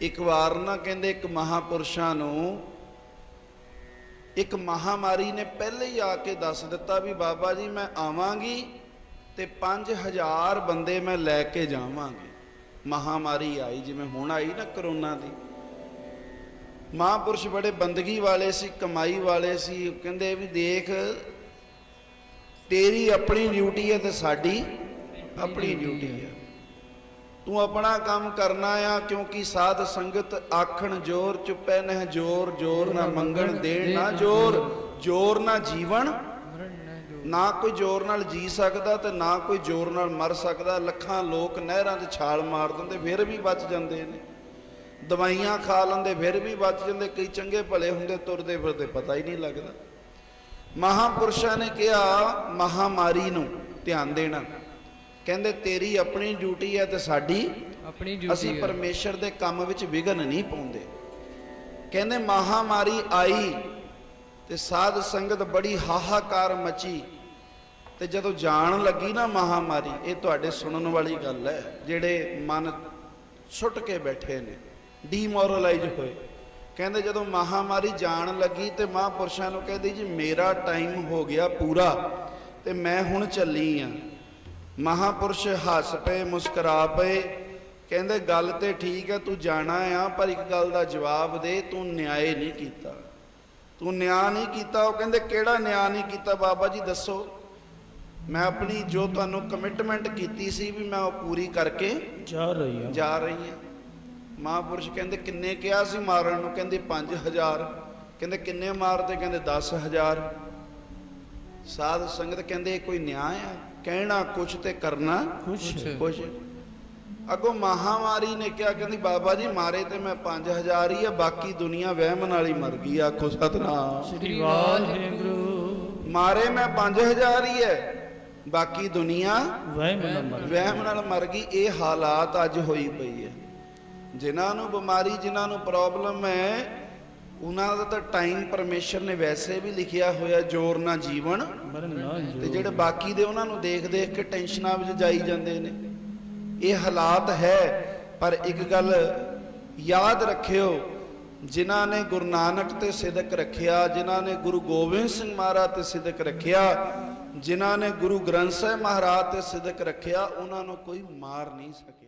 ਇੱਕ ਵਾਰ ਨਾ ਕਹਿੰਦੇ ਇੱਕ ਮਹਾਪੁਰਸ਼ਾਂ ਨੂੰ, ਇੱਕ ਮਹਾਮਾਰੀ ਨੇ ਪਹਿਲੇ ਹੀ ਆ ਕੇ ਦੱਸ ਦਿੱਤਾ ਵੀ ਬਾਬਾ ਜੀ ਮੈਂ ਆਵਾਂਗੀ ਤੇ 5000 ਬੰਦੇ ਮੈਂ ਲੈ ਕੇ ਜਾਵਾਂਗੀ। ਮਹਾਮਾਰੀ ਆਈ, ਜਿਵੇਂ ਹੁਣ ਆਈ ਨਾ ਕਰੋਨਾ ਦੀ। ਮਹਾਪੁਰਸ਼ ਬੜੇ ਬੰਦਗੀ ਵਾਲੇ ਸੀ, ਕਮਾਈ ਵਾਲੇ ਸੀ, ਕਹਿੰਦੇ ਵੀ ਦੇਖ, ਤੇਰੀ ਆਪਣੀ ਡਿਊਟੀ ਹੈ ਤੇ ਸਾਡੀ ਆਪਣੀ ਡਿਊਟੀ ਹੈ। ਤੂੰ ਆਪਣਾ ਕੰਮ ਕਰਨਾ ਆ ਕਿਉਂਕਿ ਸਾਧ ਸੰਗਤ ਆਖਣ ਜੋਰ ਚੁੱਪੈ ਨਹਿ ਜੋਰ ਜੋਰ ਨਾ ਮੰਗਣ, ਦੇਣ ਨਾ ਜੋਰ ਜੋਰ ਨਾ ਜੀਵਨ। ਨਾ ਕੋਈ ਜ਼ੋਰ ਨਾਲ ਜੀ ਸਕਦਾ ਤੇ ਨਾ ਕੋਈ ਜ਼ੋਰ ਨਾਲ ਮਰ ਸਕਦਾ। ਲੱਖਾਂ ਲੋਕ ਨਹਿਰਾਂ 'ਚ ਛਾਲ ਮਾਰ ਦਿੰਦੇ, ਫਿਰ ਵੀ ਬਚ ਜਾਂਦੇ ਨੇ। ਦਵਾਈਆਂ ਖਾ ਲੈਂਦੇ, ਫਿਰ ਵੀ ਬਚ ਜਾਂਦੇ। ਕਈ ਚੰਗੇ ਭਲੇ ਹੁੰਦੇ, ਤੁਰਦੇ ਫਿਰਦੇ, ਪਤਾ ਹੀ ਨਹੀਂ ਲੱਗਦਾ। ਮਹਾਪੁਰਸ਼ਾਂ ਨੇ ਕਿਹਾ, ਮਹਾਮਾਰੀ ਨੂੰ ਧਿਆਨ ਦੇਣਾ। ਕਹਿੰਦੇ ਤੇਰੀ ਆਪਣੀ ਡਿਊਟੀ ਹੈ ਤੇ ਸਾਡੀ। ਆਪਣੀ ਅਸੀਂ ਡਿਊਟੀ ਹੈ। ਪਰਮੇਸ਼ਰ ਦੇ ਕੰਮ ਵਿੱਚ ਵਿਘਨ ਨਹੀਂ ਪਾਉਂਦੇ। ਕਹਿੰਦੇ ਮਹਾਮਾਰੀ ਆਈ ਤੇ ਸਾਧ ਸੰਗਤ ਬੜੀ ਹਾਹਾਕਾਰ ਮਚੀ ਤੇ ਜਦੋਂ ਜਾਣ ਲੱਗੀ ਨਾ ਮਹਾਮਾਰੀ ਇਹ ਤੁਹਾਡੇ ਸੁਣਨ ਵਾਲੀ ਗੱਲ ਹੈ ਜਿਹੜੇ ਮਨ ਛੁੱਟ ਕੇ ਬੈਠੇ ਨੇ ਡੀਮੋਰਲਾਈਜ਼ ਹੋਏ। ਕਹਿੰਦੇ ਜਦੋਂ ਮਹਾਮਾਰੀ ਜਾਣ ਲੱਗੀ ਤੇ ਮਹਾਂਪੁਰਸ਼ਾਂ ਨੂੰ ਕਹਿੰਦੀ ਜੀ ਮੇਰਾ ਟਾਈਮ ਹੋ ਗਿਆ ਪੂਰਾ ਤੇ ਮੈਂ ਹੁਣ ਚੱਲੀ ਆ। ਮਹਾਪੁਰਸ਼ ਹੱਸ ਪਏ ਮੁਸਕਰਾ ਪਏ ਕਹਿੰਦੇ ਗੱਲ ਤੇ ਠੀਕ ਹੈ ਤੂੰ ਜਾਣਾ ਆ ਪਰ ਇੱਕ ਗੱਲ ਦਾ ਜਵਾਬ ਦੇ ਤੂੰ ਨਿਆਏ ਨਹੀਂ ਕੀਤਾ। ਤੂੰ ਨਿਆਂ ਨਹੀਂ ਕੀਤਾ ਉਹ ਕਹਿੰਦੇ ਕਿਹੜਾ ਨਿਆਂ ਨਹੀਂ ਕੀਤਾ ਬਾਬਾ ਜੀ ਦੱਸੋ। ਮੈਂ ਆਪਣੀ ਜੋ ਤੁਹਾਨੂੰ ਕਮਿਟਮੈਂਟ ਕੀਤੀ ਸੀ ਵੀ ਮੈਂ ਉਹ ਪੂਰੀ ਕਰਕੇ ਜਾ ਰਹੀ ਆ ਜਾ ਰਹੀ ਹਾਂ। ਮਹਾਂਪੁਰਸ਼ ਕਹਿੰਦੇ ਕਿੰਨੇ ਕਿਹਾ ਸੀ ਮਾਰਨ ਨੂੰ? ਕਹਿੰਦੇ 5000 ਕਹਿੰਦੇ ਕਿੰਨੇ ਮਾਰਦੇ? ਕਹਿੰਦੇ 10000 ਸਾਧ ਸੰਗਤ ਕਹਿੰਦੇ ਕੋਈ ਨਿਆਂ ਆ ਕਹਿਣਾ ਕੁਛ ਤੇ ਕਰਨਾ ਕੁਛ। ਕੁਛ। ਅੱਗੋਂ ਮਹਾਮਾਰੀ ਨੇ ਕਿਹਾ ਕਹਿੰਦੀ ਬਾਬਾ ਜੀ ਮਾਰੇ ਤੇ ਮੈਂ 5000 ਹੀ ਆ ਬਾਕੀ ਦੁਨੀਆ ਵਹਿਮ ਨਾਲ ਹੀ ਮਰ ਗਈ ਆਖੋ ਸਤਨਾਮ। ਸ੍ਰੀ ਵਾਹਿਗੁਰੂ। ਮਾਰੇ ਮੈਂ 5000 ਹੀ ਹੈ ਬਾਕੀ ਦੁਨੀਆ ਵਹਿਮ ਨਾਲ ਮਰ ਗਈ। ਇਹ ਹਾਲਾਤ ਅੱਜ ਹੋਈ ਪਈ ਹੈ ਜਿਨ੍ਹਾਂ ਨੂੰ ਬਿਮਾਰੀ ਜਿਨ੍ਹਾਂ ਨੂੰ ਪ੍ਰੋਬਲਮ ਹੈ ਉਹਨਾਂ ਦਾ ਤਾਂ ਟਾਈਮ ਪਰਮੇਸ਼ਰ ਨੇ ਵੈਸੇ ਵੀ ਲਿਖਿਆ ਹੋਇਆ ਜੋਰ ਨਾ ਜੀਵਨ ਤੇ ਜਿਹੜੇ ਬਾਕੀ ਦੇ ਉਹਨਾਂ ਨੂੰ ਦੇਖ ਦੇਖ ਕੇ ਟੈਨਸ਼ਨਾਂ ਵਿੱਚ ਜਾਈ ਜਾਂਦੇ ਨੇ। ਇਹ ਹਾਲਾਤ ਹੈ ਪਰ ਇੱਕ ਗੱਲ ਯਾਦ ਰੱਖਿਓ ਜਿਨ੍ਹਾਂ ਨੇ ਗੁਰੂ ਨਾਨਕ ਤੇ ਸਿਦਕ ਰੱਖਿਆ ਜਿਨ੍ਹਾਂ ਨੇ ਗੁਰੂ ਗੋਬਿੰਦ ਸਿੰਘ ਮਹਾਰਾਜ ਤੇ ਸਿਦਕ ਰੱਖਿਆ ਜਿਨ੍ਹਾਂ ਨੇ ਗੁਰੂ ਗ੍ਰੰਥ ਸਾਹਿਬ ਮਹਾਰਾਜ ਤੇ ਸਿਦਕ ਰੱਖਿਆ ਉਹਨਾਂ ਨੂੰ ਕੋਈ ਮਾਰ ਨਹੀਂ ਸਕਿਆ